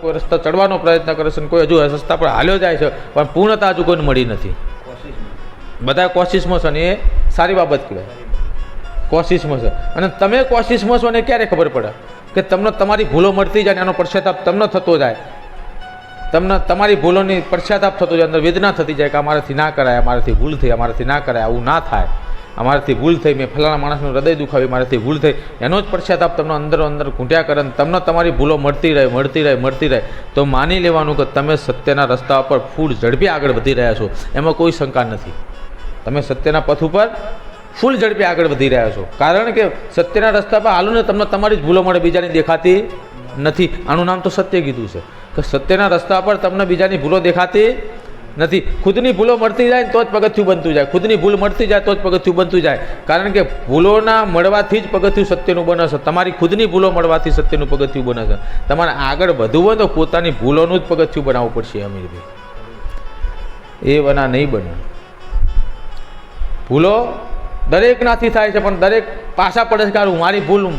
કોઈ રસ્તા ચડવાનો પ્રયત્ન કરે છે કોઈ હજુ રસ્તા પર હાલ્યો જાય છે, પણ પૂર્ણતા હજુ કોઈને મળી નથી. બધા કોશિશમાં છે ને એ સારી બાબત કહેવાય. કોશિશમાં છે. અને તમે કોશિશમાં છો ને ક્યારે ખબર પડે? કે તમને તમારી ભૂલો મળતી જાય એનો પશ્ચાતાપ તમને થતો જાય. તમને તમારી ભૂલોની પશ્ચાતાપ થતો જાય, અંદર વેદના થતી જાય કે અમારાથી ના કરાય અમારાથી ભૂલ થઈ અમારાથી ના કરાય, આવું ના થાય. અમારાથી ભૂલ થઈ, મેં ફલાણા માણસનું હૃદય દુખાવી મારાથી ભૂલ થઈ. એનો જ પશ્ચાતાપ તમને અંદર અંદર ઘૂંટ્યા કરે તમને તમારી ભૂલો મળતી રહે મળતી રહે મળતી રહે. તો માની લેવાનું કે તમે સત્યના રસ્તા પર ફૂલ ઝડપી આગળ વધી રહ્યા છો. એમાં કોઈ શંકા નથી. તમે સત્યના પથ ઉપર ફૂલ ઝડપે આગળ વધી રહ્યા છો. કારણ કે સત્યના રસ્તા પર હાલો ને તમને તમારી જ ભૂલો મળે, બીજાની દેખાતી નથી. આનું નામ તો સત્ય કીધું છે. કે સત્યના રસ્તા પર તમને બીજાની ભૂલો દેખાતી નથી. ખુદની ભૂલો મળતી જાય તો જ પગથિયું બનતું જાય. ખુદની ભૂલ મળતી જાય તો જ પગથિયું બનતું જાય. કારણ કે ભૂલોના મળવાથી જ પગથિયું સત્યનું બને છે. તમારી ખુદની ભૂલો મળવાથી સત્યનું પગથિયું બને છે. તમારે આગળ વધવું હોય તો પોતાની ભૂલોનું જ પગથિયું બનાવવું પડશે, અમીરભાઈ. એ વના નહીં બને. ભૂલો દરેકનાથી થાય છે, પણ દરેક પાછા પડે છે કારણ મારી ભૂલ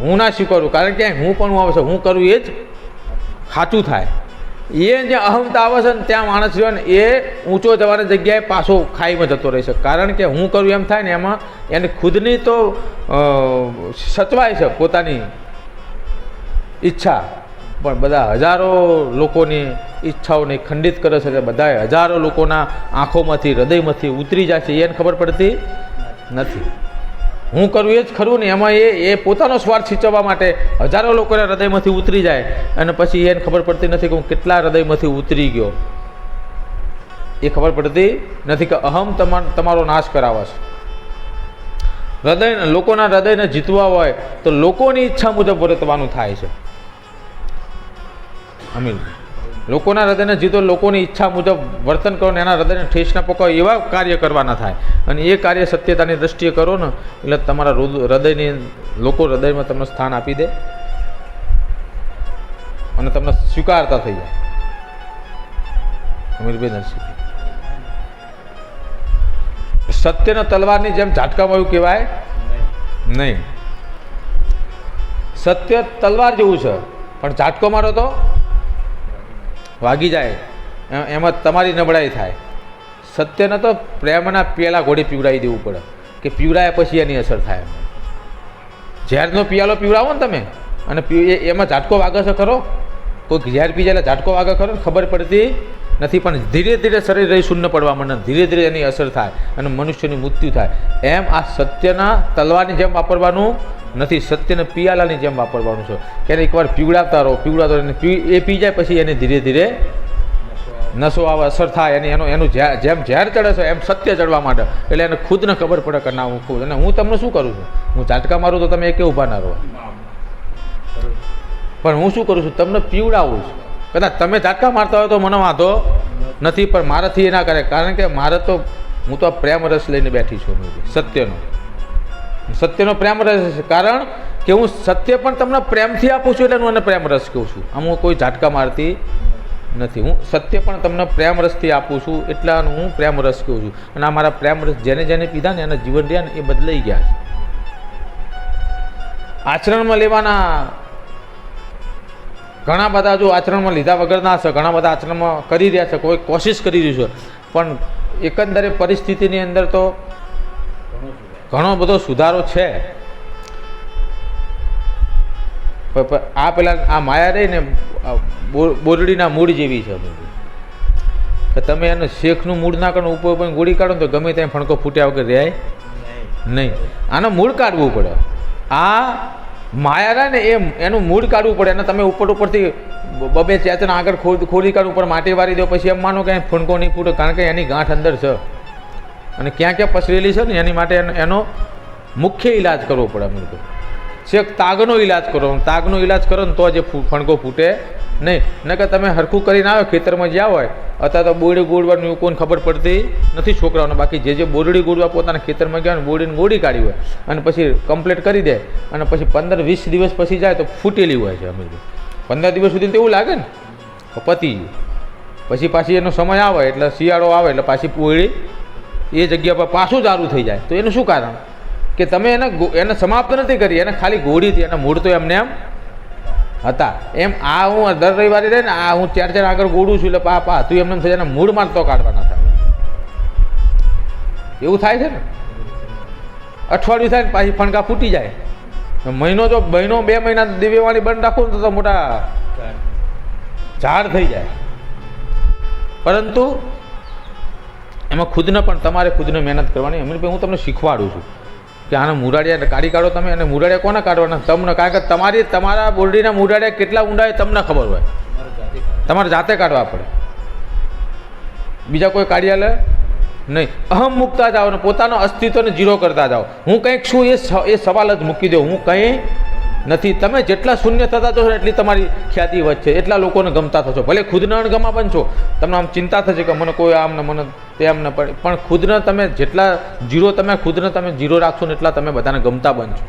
હું ના સ્વીકારું. કારણ કે હું પણ આવે છે. હું કરું એ જ સાચું થાય. એ જે અહમતા આવે છે ને ત્યાં માણસ રહ્યો એ ઊંચો જવાની જગ્યાએ પાછો ખાઈમાં જતો રહેશે કારણ કે હું કરું એમ થાય ને એમાં એને ખુદની તો સચવાય છે પોતાની ઈચ્છા. પણ બધા હજારો લોકોની ઈચ્છાઓને ખંડિત કરે છે બધા હજારો લોકોના આંખોમાંથી, હૃદયમાંથી ઉતરી જાય છે. એને ખબર પડતી નથી. હું કરું એ જ ખરું ને એમાં એ એ પોતાનો સ્વાર્થ સિંચવવા માટે હજારો લોકોના હૃદયમાંથી ઉતરી જાય અને પછી એને ખબર પડતી નથી કે હું કેટલા હૃદયમાંથી ઉતરી ગયો. એ ખબર પડતી નથી કે અહમ તમા તમારો નાશ કરાવશ. હૃદય લોકોના હૃદયને જીતવા હોય તો લોકોની ઈચ્છા મુજબ વર્તવાનું થાય છે. અમીર લોકોના હૃદયને જીતો, લોકોની ઈચ્છા મુજબ વર્તન કરો ને એના હૃદયને ઠેસ ના પકાવો એવા કાર્ય કરવાના થાય. અને એ કાર્ય સત્યતાની દ્રષ્ટિએ કરો ને, એટલે તમારા હૃદયની, લોકો હૃદયમાં તમને સ્થાન આપી દે અને તમને સ્વીકારતા થઈ જાય. અમીરભાઈ નરસિંહભાઈ સત્યના તલવારની જેમ ઝાટકામાં એવું કહેવાય? નહીં. સત્ય તલવાર જેવું છે. પણ ઝાટકો મારો તો? વાગી જાય. એમાં તમારી નબળાઈ થાય. સત્યને તો પ્રેમના પેલા ઘોડી પીવડાવી દેવું પડે કે પીવડાયા પછી એની અસર થાય. ઝેરનો પિયાલો પીવડાવો ને તમે, અને એમાં ઝાટકો વાગે છે ખરો? કોઈ ઝેર પી જાય ઝાટકો વાગે ખરો ખબર પડતી નથી પણ ધીરે ધીરે શરીર રહી શૂન્ય પડવા માંડે ધીરે ધીરે એની અસર થાય અને મનુષ્યની મૃત્યુ થાય. એમ આ સત્યના તલવારની જેમ વાપરવાનું નથી સત્યને પિયાલાની જેમ વાપરવાનું છે. ક્યારે એકવાર પીવડાવતા રહો પીવડાવતા રહો પી એ પી જાય પછી એને ધીરે ધીરે નશો આવે અસર થાય. અને એનું એનું જેમ ઝેર ચડે છે એમ સત્ય ચડવા માટે એટલે એને ખુદને ખબર પડે કે ના હું ખુદ અને હું તમને શું કરું છું? હું ઝાટકા મારું તો તમે એકે ઊભા ના રહો. પણ હું શું કરું છું? તમને પીવડાવું છું. કદાચ તમે ઝાટકા મારતા હોય તો મને વાંધો નથી, પણ મારાથી એ ના કરે. કારણ કે મારે તો, હું તો પ્રેમ રસ લઈને બેઠી છું સત્યનો. સત્યનો પ્રેમ રસ છે. કારણ કે હું સત્ય પણ તમને પ્રેમથી આપું છું એટલે હું એને પ્રેમ રસ કહું છું. આમ હું કોઈ ઝાટકા મારતી નથી. હું સત્ય પણ તમને પ્રેમ રસથી આપું છું એટલા હું પ્રેમ રસ કહું છું. અને આ મારા પ્રેમ રસ જેને જેને પીધા ને એના જીવન રહ્યા ને એ બદલાઈ ગયા છે. આચરણમાં લેવાના ઘણા બધા જો આચરણમાં લીધા વગરના છે ઘણા બધા આચરણમાં કરી રહ્યા છે કોઈ કોશિશ કરી રહ્યું છે. પણ એકંદરે પરિસ્થિતિની અંદર તો ઘણો બધો સુધારો છે. આ પેલા આ માયા રહી ને બોરડીના મૂળ જેવી છે. કે તમે એને શેખનું મૂળ ના કરો ઉપર પણ ગોળી કાઢો ને તો ગમે ત્યાં ફણકો ફૂટ્યા વગર રહે. નહીં. આનો મૂળ કાઢવું પડે. આ માયા રહે ને એમ એનું મૂળ કાઢવું પડે અને તમે ઉપર ઉપરથી બબે ચેતન આગળ ખોદ ખોદી કાઢ ઉપર માટી વારી દો, પછી એમ માનો કે ફૂંકો નહીં ફૂટે, કારણ કે એની ગાંઠ અંદર છે. અને ક્યાં ક્યાં પસરેલી છે ને, એની માટે એનો- મુખ્ય ઈલાજ કરવો પડે અમને તો છેક તાગનો ઈલાજ કરો તાગનો ઈલાજ કરો ને તો જે ફણકો ફૂટે. નહીં ન કે તમે હરખું કરીને આવ્યો ખેતરમાં જ્યાં હોય અથવા તો બોરડી ગોળવાનું કોઈને ખબર પડતી નથી છોકરાઓને. બાકી જે જે બોરડી ગોળવા પોતાના ખેતરમાં ગયા હોય બોડીને ગોળી કાઢી હોય અને પછી કમ્પ્લીટ કરી દે અને પછી પંદર વીસ દિવસ પછી જાય તો ફૂટેલી હોય છે અમે પંદર દિવસ સુધી તો એવું લાગે ને પતી ગયું. પછી પાછી એનો સમય આવે, એટલે શિયાળો આવે, એટલે પાછી પોળી એ જગ્યા પર પાછું ચાલુ થઈ જાય. તો એનું શું કારણ? કે તમે એને એને સમાપ્ત નથી કરી, એને ખાલી ગોળીથી એના મૂળ તો એમને એમ હતા. એમ આ હું દર રવિવારે રહે ને આ હું ચાર ચાર આગળ ગોળું છું એટલે પાપા તું એમને સજાના મૂળ મારતો કાઢવાના થાય એવું થાય છે ને? અઠવાડિયું થાય ને પાછી ફણકા ફૂટી જાય. મહિનો જો, મહિનો બે મહિના દિવ્યવાણી બંધ રાખું ને તો મોટા ઝાડ થઈ જાય. પરંતુ એમાં ખુદને પણ તમારે ખુદને મહેનત કરવાની. અમીરભાઈ, હું તમને શીખવાડું છું. કે આના મુરાડિયા કાઢી કાઢો તમે અને મુરાડિયા કોને કાઢવાના? તમને કારણ કે તમારી તમારા બોરડીના મુરાડિયા કેટલા ઊંડા એ તમને ખબર હોય. તમારે જાતે કાઢવા પડે. બીજા કોઈ કાઢી લે નહીં. અહમ મૂકતા જાઓ ને પોતાનો અસ્તિત્વને જીરો કરતા જાઓ. હું કંઈક છું એ એ સવાલ જ મૂકી દો હું કંઈ નથી. તમે જેટલા શૂન્ય થતા જશો એટલી તમારી ખ્યાતિ વધશે. એટલા લોકોને ગમતા થશો. ભલે ખુદને અણગમા બનશો તમને આમ ચિંતા થશે કે મને કોઈ આમને, મને તે આમ ને પણ. પણ ખુદને તમે જેટલા જીરો તમે, ખુદને તમે જીરો રાખશો ને એટલા તમે બધાને ગમતા બનશો.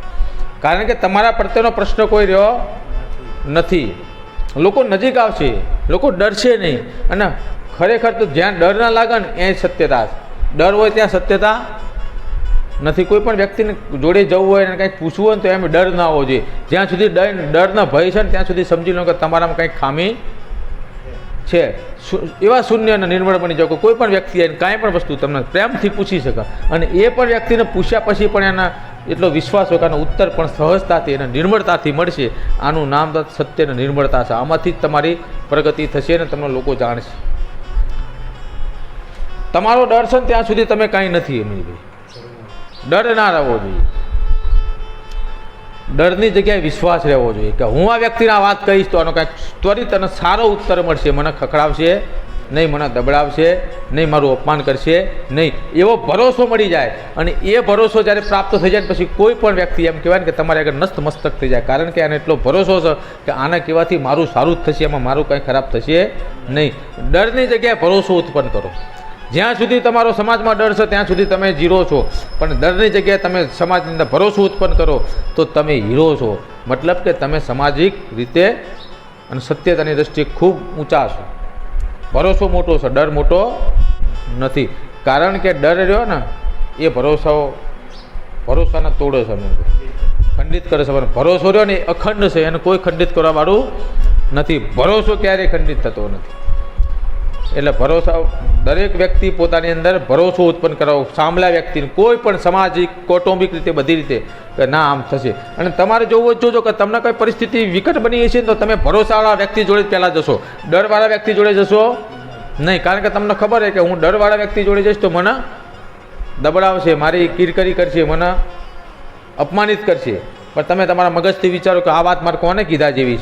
કારણ કે તમારા પ્રત્યેનો પ્રશ્ન કોઈ રહ્યો નથી. લોકો નજીક આવશે. લોકો ડરશે નહીં. અને ખરેખર તો જ્યાં ડર ના લાગે ને એ સત્યતા ડર હોય ત્યાં સત્યતા નથી, કોઈ પણ વ્યક્તિને જોડે જવું હોય અને કંઈક પૂછવું હોય તો એમ ડર ના હોવો જોઈએ. જ્યાં સુધી ડર, ડરના ભય છે ને ત્યાં સુધી સમજી લો કે તમારામાં કંઈક ખામી છે. એવા શૂન્ય અને નિર્મળ બની જાઓ કોઈ પણ વ્યક્તિ આવીને કાંઈ પણ વસ્તુ તમને પ્રેમથી પૂછી શકે. અને એ પણ વ્યક્તિને પૂછ્યા પછી પણ એના એટલો વિશ્વાસ હોય કે ઉત્તર પણ સહજતાથી અને નિર્મળતાથી મળશે. આનું નામ સત્ય અને નિર્મળતા છે. આમાંથી જ તમારી પ્રગતિ થશે અને તમને લોકો જાણશે. તમારો ડર છે ને ત્યાં સુધી તમે કાંઈ નથી, અમીરભાઈ. ડર ના રહેવો જોઈએ. ડરની જગ્યાએ વિશ્વાસ રહેવો જોઈએ કે હું આ વ્યક્તિને વાત કહીશ તો આનો કાંઈક ત્વરિત અને સારો ઉત્તર મળશે. મને ખખડાવશે, નહીં મને દબડાવશે નહીં મારું અપમાન કરશે, નહીં. એવો ભરોસો મળી જાય અને એ ભરોસો જ્યારે પ્રાપ્ત થઈ જાય પછી કોઈ પણ વ્યક્તિ એમ કહેવાય કે તમારે આગળ નસ્ત મસ્તક થઈ જાય. કારણ કે આને એટલો ભરોસો છે કે આને કહેવાથી મારું સારું જ થશે, એમાં મારું કંઈ ખરાબ થશે નહીં. ડરની જગ્યાએ ભરોસો ઉત્પન્ન કરો. જ્યાં સુધી તમારો સમાજમાં ડર છે, ત્યાં સુધી તમે જીરો છો. પણ ડરની જગ્યાએ તમે સમાજની અંદર ભરોસો ઉત્પન્ન કરો, તો તમે હીરો છો. મતલબ કે તમે સામાજિક રીતે અને સત્યતાની દ્રષ્ટિએ ખૂબ ઊંચા છો. ભરોસો મોટો છે, ડર મોટો નથી. કારણ કે ડર રહ્યો ને, એ ભરોસાઓ, ભરોસાને તોડે છે ખંડિત કરે છે ભરોસો રહ્યો ને એ અખંડ છે, એને કોઈ ખંડિત કરવાવાળું નથી. ભરોસો ક્યારેય ખંડિત થતો નથી. એટલે ભરોસા દરેક વ્યક્તિ પોતાની અંદર ભરોસો ઉત્પન્ન કરાવો. સાંભળા વ્યક્તિને કોઈ પણ સામાજિક, કૌટુંબિક રીતે, બધી રીતે કે ના, આમ થશે. અને તમારે જોવું જ જોજો કે તમને કોઈ પરિસ્થિતિ વિકટ બની હશે તો તમે ભરોસાવાળા વ્યક્તિ જોડે પહેલાં જશો. ડરવાળા વ્યક્તિ જોડે જશો નહીં. કારણ કે તમને ખબર છે કે હું ડરવાળા વ્યક્તિ જોડે જઈશ તો મને દબડાવશે મારી કિરકરી કરશે, મને અપમાનિત કરશે. પણ તમે તમારા મગજથી વિચારો કે આ વાત મારે કોને કીધા જેવી છે?